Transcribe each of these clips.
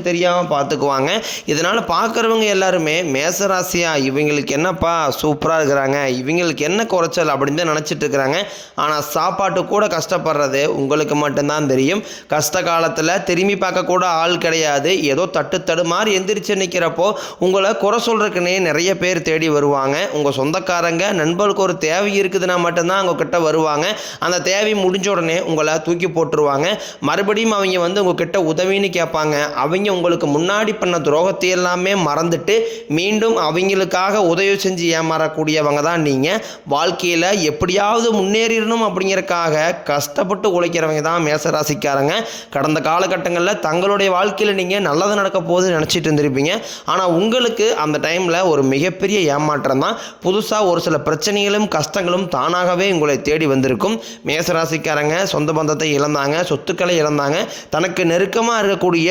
தெரியாமல் பார்த்துக்குவாங்க இதனால் பார்க்குறவங்க எல்லாருமே மேசராசியா இவங்களுக்கு என்னப்பா சூப்பராக இருக்கிறாங்க இவங்களுக்கு என்ன குறைச்சல் அப்படின்னு தான் நினச்சிட்டு இருக்கிறாங்க. ஆனால் சாப்பாட்டு கூட கஷ்டப்படுறது உங்களுக்கு மட்டும்தான் தெரியும். கஷ்ட காலத்தில் திரும்பி பார்க்கக்கூட ஆள் கிடையாது. ஏதோ தட்டு தடுமாறி எந்திரிச்சு நிற்கிறப்போ உங்களை குறை சொல்கிறதுக்குன்னே நிறைய பேர் தேடி வருவாங்க. உங்கள் சொந்தக்காரங்க நண்பர்களுக்கு ஒரு தேவை இருக்குதுன்னா மட்டும்தான் அவங்க கிட்ட வருவாங்க. அந்த தேவை முடிஞ்ச உடனே உங்களை தூக்கி போட்டுருவாங்க. மறுபடியும் அவங்க வந்து உங்ககிட்ட உதவின்னு கேட்பாங்க. அவங்க உங்களுக்கு முன்னாடி பண்ண துரோகத்தை எல்லாமே மறந்துட்டு மீண்டும் அவங்களுக்காக உதவி செஞ்சு ஏமாறக்கூடியவங்க தான் நீங்கள் வாழ்க்கையில் எப்படியாவது முன்னேறிடணும் அப்படிங்கிறக்காக கஷ்டப்பட்டு உழைக்கிறவங்க தான் மேசராசிக்காரங்க. கடந்த காலகட்டங்களில் தங்களுடைய வாழ்க்கையில் நீங்கள் நல்லது நடக்க போகுது நினச்சிட்டு இருந்திருப்பீங்க. ஆனால் உங்களுக்கு அந்த டைமில் ஒரு மிகப்பெரிய ஏமாற்றம் தான். புதுசாக ஒரு சில பிரச்சனைகளும் கஷ்டங்களும் தானாகவே உங்களை தேடி வந்திருக்கும். மேசராசிக்காரங்க சொந்த பந்தத்தை இழந்தாங்க சொத்துக்களை இழந்தாங்க. தனக்கு நெருக்கமாக இருக்கக்கூடிய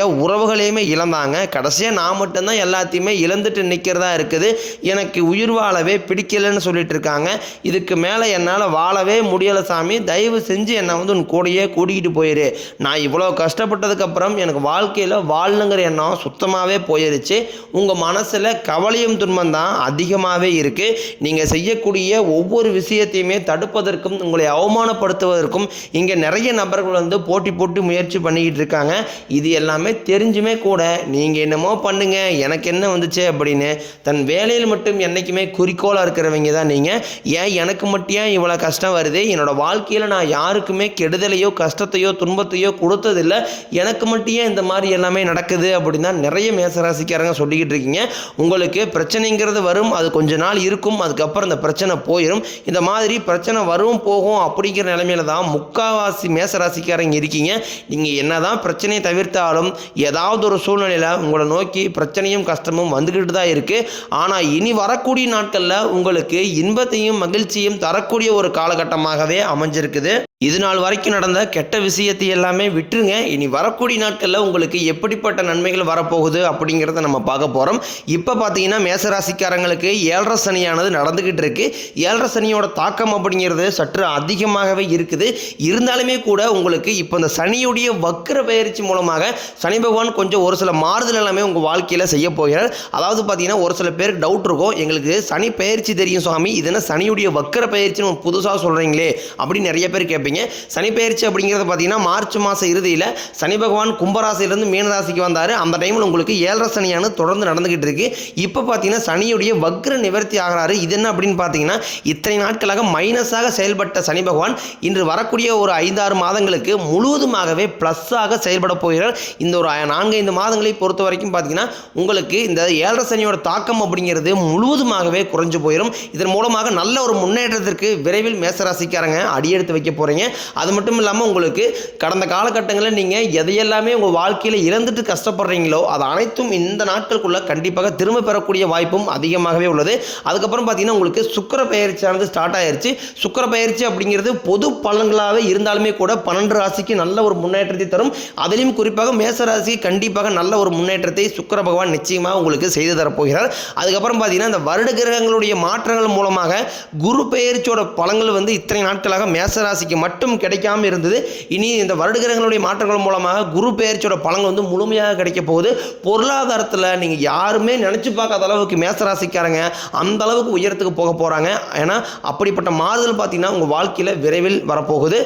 உறவுகளையுமே இழந்தாங்க. கடைசியாக நான் மட்டும்தான் எல்லாத்தையுமே இழந்துட்டு நிற்கிறதா இருக்குது. எனக்கு உயிர் வாழவே பிடிக்கலைன்னு சொல்லிட்டு இருக்காங்க. இதுக்கு மேலே என்னால் வாழவே முடியலை சாமி. தயவு செஞ்சு என்னை வந்து உன் கூடயே கூட்டிகிட்டு போயிரு. நான் இவ்வளோ கஷ்டப்பட்டதுக்கப்புறம் எனக்கு வாழ்க்கையில் வாழணுங்கிற எண்ணம் சுத்தமாகவே போயிருச்சு. உங்கள் மனசில் கவலையும் துன்பம் தான் அதிகமாகவே இருக்குது நீங்கள் செய்யக்கூடிய ஒவ்வொரு விஷயத்தையுமே தடுப்பதற்கும் உங்களை அவமானப்படுத்துவதற்கும் இங்கே நிறைய நபர்கள் வந்து போட்டி போட்டு முயற்சி பண்ணிக்கிட்டு இருக்காங்க. இது எல்லாமே தெரிஞ்சுமே கூட நீங்கள் என்னமோ பண்ணுங்க எனக்கு என்ன வந்துச்சு அப்படின்னு தன் வேலையில் மட்டும் என்றைக்குமே குறிக்கோளாக இருக்கிறவங்க தான் நீங்கள் ஏன் எனக்கு மட்டும் ஏன் இவ்வளோ கஷ்டம் வருது? என்னோட வாழ்க்கையில் நான் யாருக்குமே கெடுதலையோ கஷ்டத்தையோ துன்பத்தையோ கொடுத்ததில்லை. எனக்கு மட்டும் ஏன் இந்த மாதிரி எல்லாமே நடக்குது அப்படின்னு தான் நிறைய மேசராசிக்காரங்க சொல்லிக்கிட்டு இருக்கீங்க. உங்களுக்கு பிரச்சனைங்கிறது வரும் அது கொஞ்ச நாள் இருக்கும் அதுக்கப்புறம் இந்த பிரச்சனை போயிடும் இந்த மாதிரி பிரச்சனை வரும் போகும் அப்படிங்கிற நிலைமையில தான் முக்காவாசி மேசராசிக்காரங்க இருக்கீங்க. நீங்கள் என்னதான் பிரச்சனையை தவிர்த்தாலும் ஏதாவது ஒரு சூழ்நிலையில் உங்களை நோக்கி பிரச்சனையும் கஷ்டமும் வந்துக்கிட்டு தான் இருக்குது ஆனால் இனி வரக்கூடிய நாட்களில் உங்களுக்கு இன்பத்தையும் மகிழ்ச்சியும் தரக்கூடிய ஒரு காலகட்டமாகவே அமைஞ்சிருக்குது. இது நாள் வரைக்கும் நடந்த கெட்ட விஷயத்தை எல்லாமே விட்டுருங்க. இனி வரக்கூடிய நாட்களில் உங்களுக்கு எப்படிப்பட்ட நன்மைகள் வரப்போகுது அப்படிங்கிறத நம்ம பார்க்க போகிறோம் இப்போ பார்த்தீங்கன்னா மேசராசிக்காரங்களுக்கு ஏழரை சனியானது நடந்துக்கிட்டு இருக்கு. ஏழரை சனியோட தாக்கம் அப்படிங்கிறது சற்று அதிகமாகவே இருக்குது. இருந்தாலுமே கூட உங்களுக்கு இப்போ இந்த சனியுடைய வக்கர பயிற்சி மூலமாக சனி பகவான் கொஞ்சம் ஒரு சில மாறுதல் எல்லாமே உங்கள் வாழ்க்கையில் செய்ய போகிறார். அதாவது பார்த்தீங்கன்னா ஒரு சில பேருக்கு டவுட் இருக்கும். எங்களுக்கு சனி பயிற்சி தெரியும் சுவாமி. இது சனியுடைய வக்கர பயிற்சின்னு புதுசாக சொல்கிறீங்களே அப்படின்னு நிறைய பேர் கேட்பீங்க. சனி பயிற்சி அப்படிங்கிறது பார்த்தீங்கன்னா மார்ச் மாதம் இறுதியில் சனி பகவான் கும்பராசிலிருந்து மீனராசிக்கு வந்தார். அந்த டைமில் உங்களுக்கு ஏழரை சனியானது தொடர்ந்து நடந்துகிட்டு இருக்கு. இப்போ பார்த்தீங்கன்னா சனியுடைய வக்ர நிவர்த்தி ஆகிறாரு. இது என்ன அப்படின்னு பார்த்தீங்கன்னா இத்தனை நாட்களாக மைனஸாக செயல்பட்ட சனி பகவான் இன்று வரக்கூடிய ஒரு ஐந்தாறு மாதங்களுக்கு முழுவதுமாகவே ப்ளஸ்ஸாக செயல்பட போகிறார். இந்த ஒரு நான்கைந்து மாதங்களை பொறுத்த வரைக்கும் பார்த்தீங்கன்னா உங்களுக்கு இந்த ஏழரை சனியோட தாக்கம் அப்படிங்கிறது முழுவதுமாகவே குறைஞ்சு போயிடும் இதன் மூலமாக நல்ல ஒரு முன்னேற்றத்திற்கு விரைவில் மேசராசிக்காரங்க அடியெடுத்து வைக்க போகிறீங்க அது மட்டும் இல்லாமல் உங்களுக்கு கடந்த காலகட்டங்களில் நீங்கள் எதையெல்லாமே உங்கள் வாழ்க்கையில் இழந்துட்டு கஷ்டப்படுறீங்களோ அது அனைத்தும் இந்த நாட்களுக்குள்ளே கண்டிப்பாக திரும்ப பெறக்கூடிய வாய்ப்பும் அதிகமாகவே உள்ளது. அதுக்கப்புறம் பார்த்தீங்கன்னா உங்களுக்கு சுக்கர பயிற்சியானது ஸ்டார்ட் ஆயிடுச்சு சுக்கர பயிற்சி அப்படிங்கிறது பொது பலன்களாகவே இருந்தாலுமே கூட பன்னெண்டு ராசிக்கு நல்ல ஒரு முன்னேற்றத்தை தரும். அதிலும் குறிப்பாக மேச ராசிக்கு கண்டிப்பாக நல்ல ஒரு முன்னேற்றத்தை சுக்கர பகவான் நிச்சயமாக உங்களுக்கு செய்து தரப்போகிறார். அதுக்கப்புறம் பார்த்தீங்கன்னா இந்த வருட கிரகங்களுடைய மாற்றங்கள் மூலமாக குரு பெயர்ச்சியோட பலன்கள் வந்து இத்தனை நாட்களாக மேச ராசிக்கு மட்டும் மட்டும் கிடைக்காம இருந்தது. இனி இந்த வருட கிரகங்களுடைய மாற்றங்கள் மூலமாக குரு பெயர்ச்சியோட பலன்கள் வந்து முழுமையாக கிடைக்க போகுது. பொருளாதாரத்தில் நீங்கள் யாருமே நினச்சி பார்க்காத அளவுக்கு மேசராசிக்காரங்க அந்த அளவுக்கு உயரத்துக்கு போக போகிறாங்க ஏன்னா அப்படிப்பட்ட மாறுதல் பார்த்தீங்கன்னா உங்கள் வாழ்க்கையில் விரைவில் வரப்போகுது.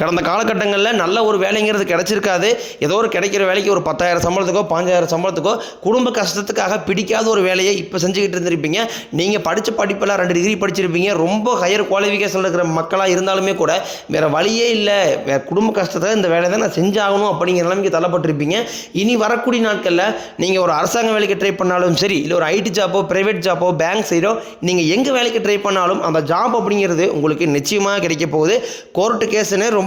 கடந்த காலகட்டங்களில் நல்ல ஒரு வேலைங்கிறது கிடைச்சிருக்காது. ஏதோ ஒரு கிடைக்கிற வேலைக்கு ஒரு பத்தாயிரம் சம்பளத்துக்கோ பாஞ்சாயிரம் சம்பளத்துக்கோ குடும்ப கஷ்டத்துக்காக பிடிக்காத ஒரு வேலையை இப்போ செஞ்சுக்கிட்டு இருந்திருப்பீங்க. நீங்கள் படித்த படிப்பெல்லாம் ரெண்டு டிகிரி படிச்சிருப்பீங்க. ரொம்ப ஹையர் குவாலிஃபிகேஷன் இருக்கிற மக்களாக இருந்தாலுமே கூட வேறு வழியே இல்லை. வேறு குடும்ப கஷ்டத்தை இந்த வேலையை தான் நான் செஞ்சாகணும் அப்படிங்கிற நிலைமைக்கு தள்ளப்பட்டிருப்பீங்க. இனி வரக்கூடிய நாட்களில் நீங்கள் ஒரு அரசாங்க வேலைக்கு ட்ரை பண்ணாலும் சரி இல்லை ஒரு ஐடி ஜாப்போ ப்ரைவேட் ஜாப்போ பேங்க் சைடோ நீங்கள் எங்கே வேலைக்கு ட்ரை பண்ணாலும் அந்த ஜாப் அப்படிங்கிறது உங்களுக்கு நிச்சயமாக கிடைக்க போகுது. கோர்ட்டு கேஸுன்னு ரொம்ப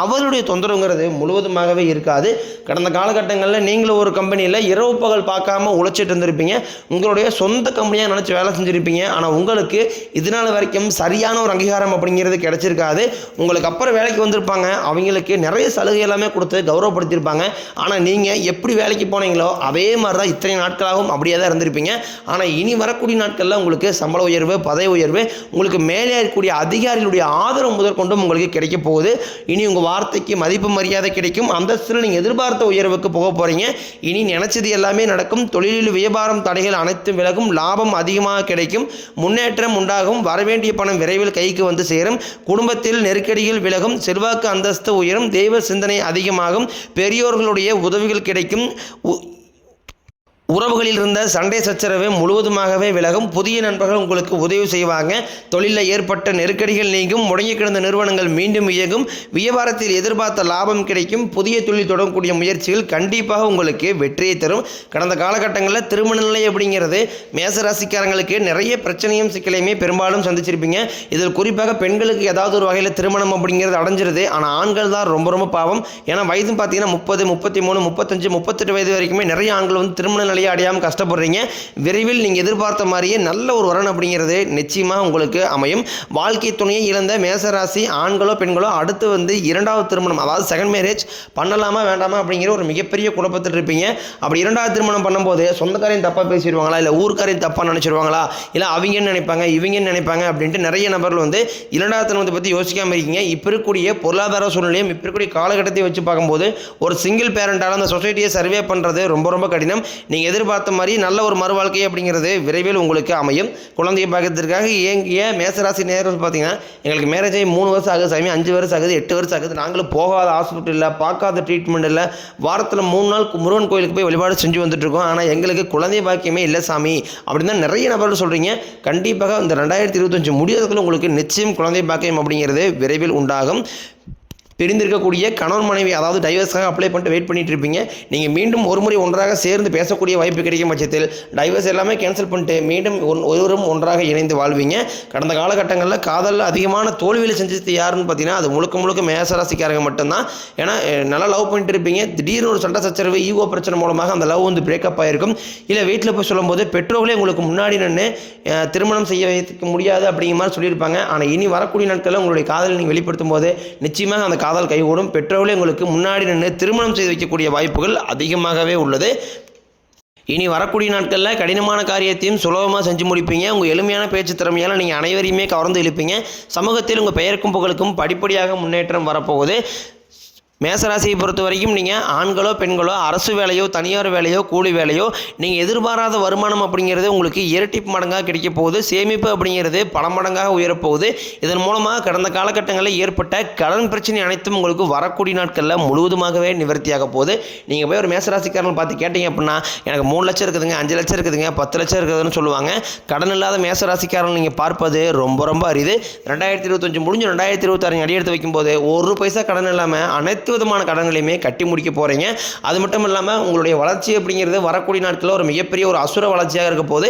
அவருடைய தொந்தரவுங்கிறது முழுவதுமாகவே இருக்காது. கடந்த காலகட்டங்களில் நீங்களும் ஒரு கம்பெனியில் இரவு பகல் பார்க்காம உழைச்சிட்டு இருந்திருப்பீங்க. உங்களுடைய சொந்த கம்பெனியாக நினச்சி வேலை செஞ்சுருப்பீங்க. ஆனால் உங்களுக்கு இதனால் வரைக்கும் சரியான ஒரு அங்கீகாரம் அப்படிங்கிறது கிடைச்சிருக்காது. உங்களுக்கு அப்புறம் வேலைக்கு வந்திருப்பாங்க. அவங்களுக்கு நிறைய சலுகை எல்லாமே கொடுத்து கௌரவப்படுத்தியிருப்பாங்க. ஆனால் நீங்கள் எப்படி வேலைக்கு போனீங்களோ அதே மாதிரி தான் இத்தனை நாட்களாகவும் அப்படியே தான் இருந்திருப்பீங்க. ஆனால் இனி வரக்கூடிய நாட்களில் உங்களுக்கு சம்பள உயர்வு பதவி உயர்வு உங்களுக்கு மேலே இருக்கக்கூடிய அதிகாரிகளுடைய ஆதரவு முதற்கொண்டும் உங்களுக்கு கிடைக்க போகுது. இனி உங்கள் வார்த்தைக்கு மதிப்பு மரியாதை கிடைக்கும். அந்தஸ்தில் நீங்கள் எதிர்பார்த்த உயர்வுக்கு போக போகிறீங்க இனி நினச்சது எல்லாமே நடக்கும். தொழிலில் வியாபாரம் தடைகள் அனைத்தும் விலகும். லாபம் அதிகமாக கிடைக்கும். முன்னேற்றம் உண்டாகும். வரவேண்டிய பணம் விரைவில் கைக்கு வந்து சேரும். குடும்பத்தில் நெருக்கடிகள் விலகும். செல்வாக்கு அந்தஸ்து உயரும். தெய்வ சிந்தனை அதிகமாகும். பெரியோர்களுடைய உதவிகள் கிடைக்கும். உ- உறவுகளில் இருந்த சண்டை சச்சரவு முழுவதுமாகவே விலகும். புதிய நண்பர்கள் உங்களுக்கு உதவி செய்வாங்க. தொழிலில் ஏற்பட்ட நெருக்கடிகள் நீங்கும். முடங்கி கிடந்த நிறுவனங்கள் மீண்டும் இயங்கும். வியாபாரத்தில் எதிர்பார்த்த லாபம் கிடைக்கும். புதிய தொழில் தொடங்கக்கூடிய முயற்சிகள் கண்டிப்பாக உங்களுக்கு வெற்றியை தரும். கடந்த காலகட்டங்களில் திருமண நிலை அப்படிங்கிறது மேசராசிக்காரங்களுக்கு நிறைய பிரச்சனையும் சிக்கலையுமே பெரும்பாலும் சந்திச்சிருப்பீங்க. இதில் குறிப்பாக பெண்களுக்கு ஏதாவது ஒரு வகையில் திருமணம் அப்படிங்கிறது அடைஞ்சிருது. ஆனால் ஆண்கள் தான் ரொம்ப ரொம்ப பாவம். ஏன்னா வயதும் பார்த்தீங்கன்னா முப்பது முப்பத்தி மூணு முப்பத்தஞ்சு முப்பத்தெட்டு வயது வரைக்குமே நிறைய ஆண்கள் வந்து திருமண நிலையை அடையாமல் கஷ்டப்படுறீங்க. விரைவில் நீங்கள் எதிர்பார்த்த மாதிரியே நல்ல ஒரு வரன் அப்படிங்கிறது நிச்சயமாக உங்களுக்கு அமையும். வாழ்க்கை துணையை இழந்த மேசராசி ஆண்களோ பெண்களோ அடுத்து வந்து இரண்டாவது திருமணம் அதாவது செகண்ட் மேரேஜ் பண்ணலாமா வேண்டாமா அப்படிங்கிற ஒரு மிகப்பெரிய குழப்பத்தில் இருப்பீங்க. அப்படி இரண்டாவது திருமணம் பண்ணும்போது சொந்தக்காரையும் தப்பாக பேசிடுவாங்களா? இல்லை ஊர்க்காரையும் தப்பாக நினச்சிடுவாங்களா? இல்லை அவங்கன்னு நினைப்பாங்க இவங்கன்னு நினைப்பாங்க அப்படின்ட்டு நிறைய நபர்கள் வந்து இரண்டாவது திருமணத்தை பற்றி யோசிக்காமல் இருக்கீங்க. இப்போ இருக்கக்கூடிய பொருளாதார சூழ்நிலையும் இப்போ இருக்கக்கூடிய காலகட்டத்தை வச்சு பார்க்கும்போது ஒரு சிங்கிள் பேரண்டால் அந்த சொசைட்டியை சர்வே பண்ணுறது ரொம்ப ரொம்ப கடினம். நீங்கள் எதிர்பார்த்த மாதிரி நல்ல ஒரு மறுவாழ்க்கை அப்படிங்கிறது விரைவில் உங்களுக்கு அமையும். குழந்தையை பார்க்கறதுக்காக ஏன் மேசராசி நேரம் பார்த்தீங்கன்னா எங்களுக்கு மேரேஜ் ஆகி மூணு வருஷம் ஆகுது சாமி அஞ்சு வருஷம் ஆகுது எட்டு வருஷம் ஆகுது. நாங்களும் போகாத ஹாஸ்பிட்டல் இல்லை பார்க்காத ட்ரீட்மெண்ட் இல்லை. வாரத்தில் மூணு நாள் முருகன் கோயிலுக்கு போய் வழிபாடு செஞ்சு வந்துட்டுருக்கோம் ஆனால் எங்களுக்கு குழந்தை பாக்கியமே இல்லை சாமி. அப்படின்னு தான் நிறைய நபர்கள் சொல்கிறீங்க கண்டிப்பாக இந்த ரெண்டாயிரத்தி இருபத்தஞ்சு முடியாததுக்குள்ள உங்களுக்கு நிச்சயம் குழந்தை பாக்கியம் அப்படிங்கிறது விரைவில் உண்டாகும். பிரிந்திருக்கக்கூடிய கணவன் மனைவி அதாவது டைவர்ஸ்க்காக அப்ளை பண்ணிட்டு வெயிட் பண்ணிட்டு இருப்பீங்க. நீங்கள் மீண்டும் ஒரு முறை ஒன்றாக சேர்ந்து பேசக்கூடிய வாய்ப்பு கிடைக்கும் பட்சத்தில் டைவர்ஸ் எல்லாமே கேன்சல் பண்ணிட்டு மீண்டும் ஒன் ஒருவரும் ஒன்றாக இணைந்து வாழ்வீங்க. கடந்த காலகட்டங்களில் காதலில் அதிகமான தோல்வியில் செஞ்சது யாருன்னு பார்த்தீங்கன்னா அது முழுக்க முழுக்க மேசராசிக்காரங்க மட்டும்தான். ஏன்னா நல்லா லவ் பண்ணிட்டு இருப்பீங்க. திடீர்னு ஒரு சண்டை சச்சரவு ஈகோ பிரச்சனை மூலமாக அந்த லவ் வந்து பிரேக்கப் ஆகிருக்கும் இல்லை வீட்டில் போய் சொல்லும்போது பெற்றோர்களே உங்களுக்கு முன்னாடி நின்று திருமணம் செய்ய வைக்க முடியாது அப்படிங்கிற மாதிரி சொல்லியிருப்பாங்க. ஆனால் இனி வரக்கூடிய நாட்களில் உங்களுடைய காதலை நீங்கள் வெளிப்படுத்தும் போது நிச்சயமாக அந்த காதல் கைகூடும். பெற்றோர்களே உங்களுக்கு முன்னாடி நின்று திருமணம் செய்து வைக்கக்கூடிய வாய்ப்புகள் அதிகமாகவே உள்ளது. இனி வரக்கூடிய நாட்களில் கடினமான காரியத்தையும் சுலபமாக செஞ்சு முடிப்பீங்க. உங்கள் எளிமையான பேச்சு திறமையால் நீங்கள் அனைவரையுமே கவர்ந்து இழுப்பீங்க. சமூகத்தில் உங்கள் பெயருக்கும் புகழுக்கும் படிப்படியாக முன்னேற்றம் வரப்போகுது. மேசராசியை பொறுத்த வரைக்கும் நீங்கள் ஆண்களோ பெண்களோ அரசு வேலையோ தனியார் வேலையோ கூலி வேலையோ நீங்கள் எதிர்பாராத வருமானம் அப்படிங்கிறது உங்களுக்கு இரட்டிப்பு மடங்காக கிடைக்க போகுது. சேமிப்பு அப்படிங்கிறது பல மடங்காக உயரப்போகுது இதன் மூலமாக கடந்த காலகட்டங்களில் ஏற்பட்ட கடன் பிரச்சனை அனைத்தும் உங்களுக்கு வரக்கூடிய நாட்களில் முழுவதுமாகவே நிவர்த்தியாக போகுது. நீங்கள் போய் ஒரு மேசராசிக்காரன் பார்த்து கேட்டீங்க அப்படின்னா எனக்கு மூணு லட்சம் இருக்குதுங்க அஞ்சு லட்சம் இருக்குதுங்க பத்து லட்சம் இருக்குதுன்னு சொல்லுவாங்க. கடன் இல்லாத மேசராசிக்காரன் நீங்கள் பார்ப்பது ரொம்ப ரொம்ப அரிது. ரெண்டாயிரத்தி இருபத்தஞ்சு முடிஞ்சு ரெண்டாயிரத்தி இருபத்தாறு அடி எடுத்து வைக்கும்போது ஒரு பைசா கடன் இல்லாமல் அனைத்து அனைத்து விதமான கடன்களையுமே கட்டி முடிக்க போகிறீங்க அது மட்டும் இல்லாமல் உங்களுடைய வளர்ச்சி அப்படிங்கிறது வரக்கூடிய நாட்களில் ஒரு மிகப்பெரிய ஒரு அசுர வளர்ச்சியாக இருக்க போது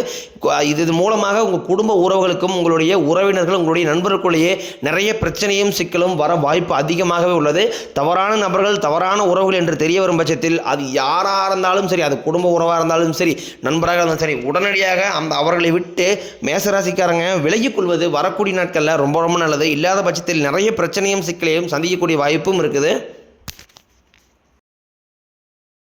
இது இது மூலமாக உங்கள் குடும்ப உறவுகளுக்கும் உங்களுடைய உறவினர்கள் உங்களுடைய நண்பர்களுக்குள்ளேயே நிறைய பிரச்சனையும் சிக்கலும் வர வாய்ப்பு அதிகமாகவே உள்ளது. தவறான நபர்கள் தவறான உறவுகள் என்று தெரிய வரும் பட்சத்தில் அது யாராக இருந்தாலும் சரி அது குடும்ப உறவாக இருந்தாலும் சரி நண்பராக இருந்தாலும் சரி உடனடியாக அந்த அவர்களை விட்டு மேசராசிக்காரங்க விலகிக் கொள்வது வரக்கூடிய நாட்களில் ரொம்ப ரொம்ப நல்லது. இல்லாத பட்சத்தில் நிறைய பிரச்சனையும் சிக்கலையும் சந்திக்கக்கூடிய வாய்ப்பும் இருக்குது.